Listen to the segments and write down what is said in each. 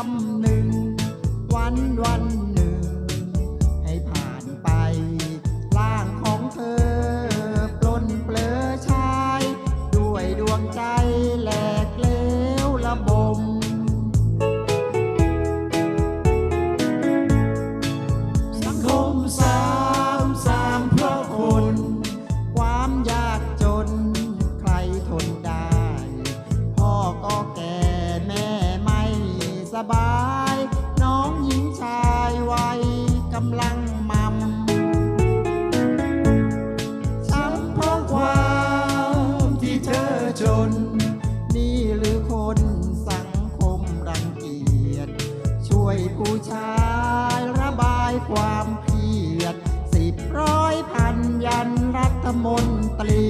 tâm mình quán đoan ำลังมัมช้ำเพราะความที่เธอจน นี่หรือคนสังคมรังเกียจ ช่วยผู้ชายระบายความเพียด สิบร้อยพันยันรัฐมนตรี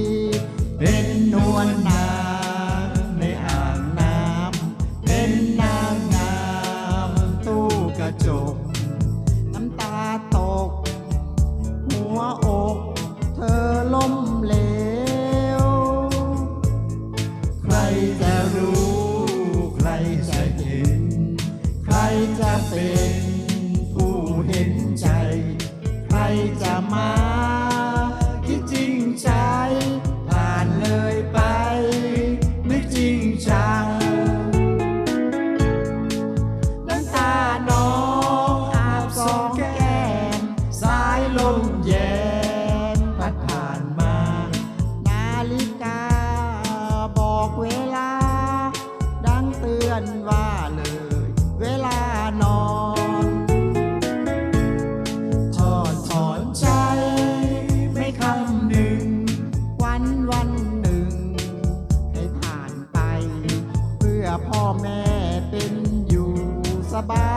happy. านอนถอดถอนใจไม่คำหนึ่ง วันวันหนึ่ง ให้ผ่านไป เพื่อพ่อแม่เป็นอยู่สบาย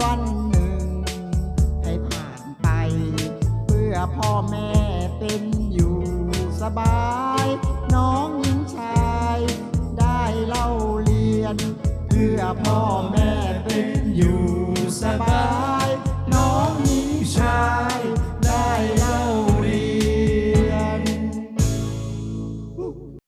วันหนึ่ง ให้ผ่านไป เพื่อพ่อแม่เป็นอยู่สบาย